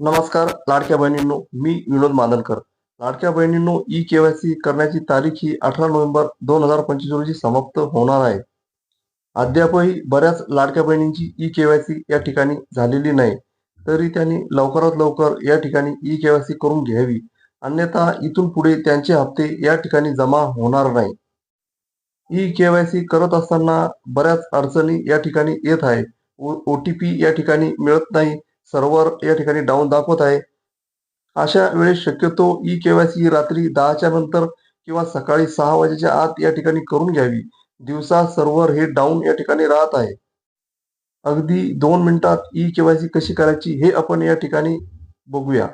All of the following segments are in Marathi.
नमस्कार लाडक्या बहिणींनो मी विनोद मादनकर लाडक्या बहिणींनो ई केवायसी करण्याची तारीख ही अठरा नोव्हेंबर दोन हजार पंचवीस रोजी समाप्त होणार आहे. अद्यापही बऱ्याच लाडक्या बहिणींची ई केवायसी या ठिकाणी झालेली नाही. तरी त्यांनी लवकरात लवकर या ठिकाणी ई केवायसी करून घ्यावी. अन्यथा इथून पुढे त्यांचे हप्ते या ठिकाणी जमा होणार नाही. ई केवायसी करत असताना बऱ्याच अडचणी या ठिकाणी येत आहे ओ टी पी या ठिकाणी मिळत नाही. सर्व्हर या ठिकाणी डाऊन दाखवत आहे. अशा वेळेस शक्यतो ई केवायसी रात्री दहाच्या नंतर किंवा सकाळी सहा वाजेच्या आत या ठिकाणी करून घ्यावी. दिवसा सर्व्हर हे डाऊन या ठिकाणी राहत आहे. अगदी दोन मिनिटात ई केवायसी कशी करायची हे आपण या ठिकाणी बघूया.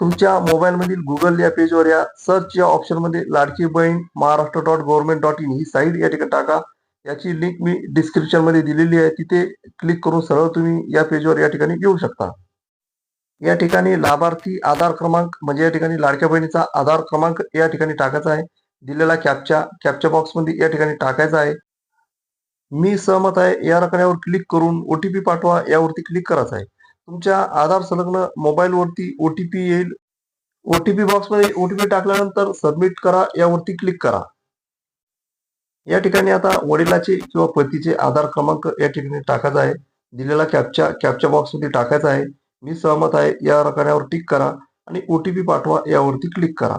तुमच्या मोबाईलमधील गुगल या पेजवर या सर्च या ऑप्शनमध्ये Ladki Bahin Maharashtra dot government dot in he site या ठिकाणी टाका. याची लिंक मी डिस्क्रिप्शनमध्ये दिलेली आहे. तिथे क्लिक करून सरळ तुम्ही या पेजवर या ठिकाणी येऊ शकता. या ठिकाणी लाभार्थी आधार क्रमांक म्हणजे या ठिकाणी लाडक्या बहिणीचा आधार क्रमांक या ठिकाणी टाकायचा आहे. दिलेला कॅपच्या कॅपच्या बॉक्समध्ये या ठिकाणी टाकायचा आहे. मी सहमत आहे या रकण्यावर क्लिक करून ओ टी पी पाठवा यावरती क्लिक करायचं आहे. तुमच्या आधार संलग्न मोबाईलवरती ओ टी पी येईल. ओ टी पी बॉक्समध्ये ओ टी पी टाकल्यानंतर सबमिट करा यावरती क्लिक करा. या ठिकाणी आता वडिलाचे किंवा पतीचे आधार क्रमांक या ठिकाणी टाकायचा आहे. दिलेला कॅपच्या कॅपच्या बॉक्समध्ये टाकायचा आहे. मी सहमत आहे या रकान्यावर टिक करा आणि ओ टी पी पाठवा यावरती क्लिक करा.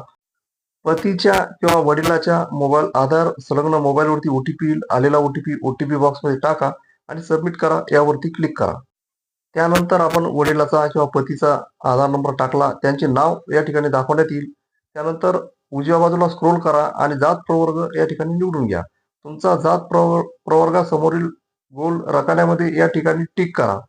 पतीच्या किंवा वडिलाच्या मोबाईल आधार संलग्न मोबाईलवरती ओ टी येईल आलेला O T P O T P बॉक्समध्ये टाका आणि सबमिट करा यावरती क्लिक करा. त्यानंतर आपण वडिलाचा किंवा पतीचा आधार नंबर टाकला त्यांचे नाव या ठिकाणी दाखवण्यात येईल. त्यानंतर उजव्या बाजूला स्क्रोल करा आणि जात प्रवर्ग या ठिकाणी निवडून घ्या. तुमचा जात प्रवर प्रवर्गासमोरील गोल रकान्यामध्ये या ठिकाणी टिक करा.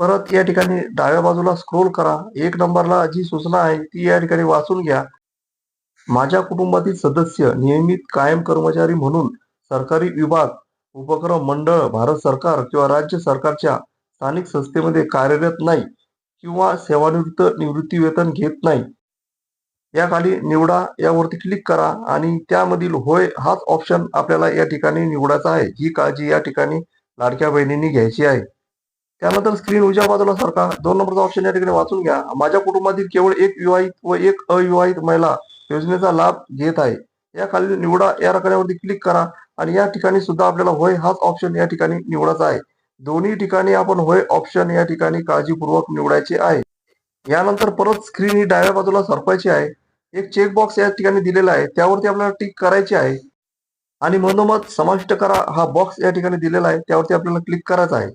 परत या ठिकाणी डाव्या बाजूला स्क्रोल करा. एक नंबरला जी सूचना आहे ती या ठिकाणी वाचून घ्या. माझ्या कुटुंबातील सदस्य नियमित कायम कर्मचारी म्हणून सरकारी विभाग उपक्रम मंडळ भारत सरकार किंवा राज्य सरकारच्या स्थानिक संस्थेमध्ये कार्यरत नाही किंवा सेवानिवृत्त निवृत्ती वेतन घेत नाही या खाली निवडा यावरती क्लिक करा आणि त्यामधील होय हाच ऑप्शन आपल्याला या ठिकाणी निवडायचा आहे. ही काळजी या ठिकाणी लाडक्या बहिणींनी घ्यायची आहे. त्यानंतर स्क्रीन उजव्या बाजूला सारखा दोन नंबरचा ऑप्शन या ठिकाणी वाचून घ्या. माझ्या कुटुंबातील केवळ एक विवाहित व एक अविवाहित महिला योजनेचा लाभ घेत आहे. या खाली निवडा या रकान्यावरती क्लिक करा आणि या ठिकाणी सुद्धा आपल्याला होय हाच ऑप्शन या ठिकाणी निवडायचा आहे. दोन्ही ठिकाणी आपण होय ऑप्शन या ठिकाणी काळजीपूर्वक निवडायचे आहे. यानंतर परत स्क्रीन ही डाव्या बाजूला सरपायची आहे. एक चेक बॉक्स या ठिकाणी दिलेला आहे. त्यावरती आपल्याला टिक करायची आहे. आणि मनोमत समाविष्ट करा हा बॉक्स या ठिकाणी दिलेला आहे. त्यावरती आपल्याला क्लिक करायचा आहे.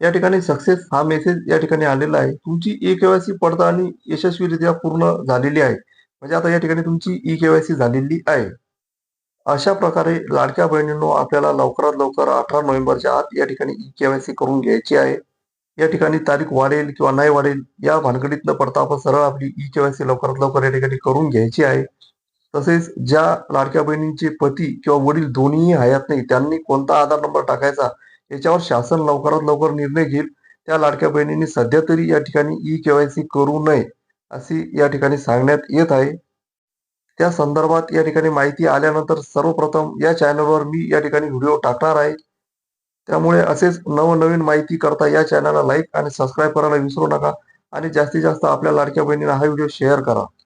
या ठिकाणी सक्सेस हा मेसेज या ठिकाणी आलेला आहे. तुमची ई केवायसी पडताळणी यशस्वीरित्या पूर्ण झालेली आहे. म्हणजे आता या ठिकाणी तुमची ई केवायसी झालेली आहे. अशा प्रकारे लाडक्या बहिणींनो आपल्याला लवकरात लवकर अठरा नोव्हेंबरच्या आत या ठिकाणी ई केवायसी करून घ्यायची आहे. या ठिकाणी तारीख वाढेल किंवा नाही वाढेल या भानगडीत न पडता आपण सरळ आपली ई केवायसी लवकरात लवकर या ठिकाणी करून घ्यायची आहे. तसेच ज्या लाडक्या बहिणींचे पती किंवा वडील दोन्हीही हयात नाही त्यांनी कोणता आधार नंबर टाकायचा याच्यावर शासन लवकरात लवकर निर्णय घेईल. त्या लाडक्या बहिणींनी सध्या तरी या ठिकाणी ई केवायसी करू नये अशी या ठिकाणी सांगण्यात येत आहे. त्या संदर्भात या ठिकाणी माहिती आल्यानंतर सर्वप्रथम या चॅनलवर मी या ठिकाणी व्हिडिओ टाकणार आहे. त्यामुळे असेच नवनवीन माहिती करता या चॅनलला लाईक आणि सबस्क्राईब करायला विसरू नका. आणि जास्तीत जास्त आपल्या लाडक्या बहिणींना हा व्हिडिओ शेअर करा.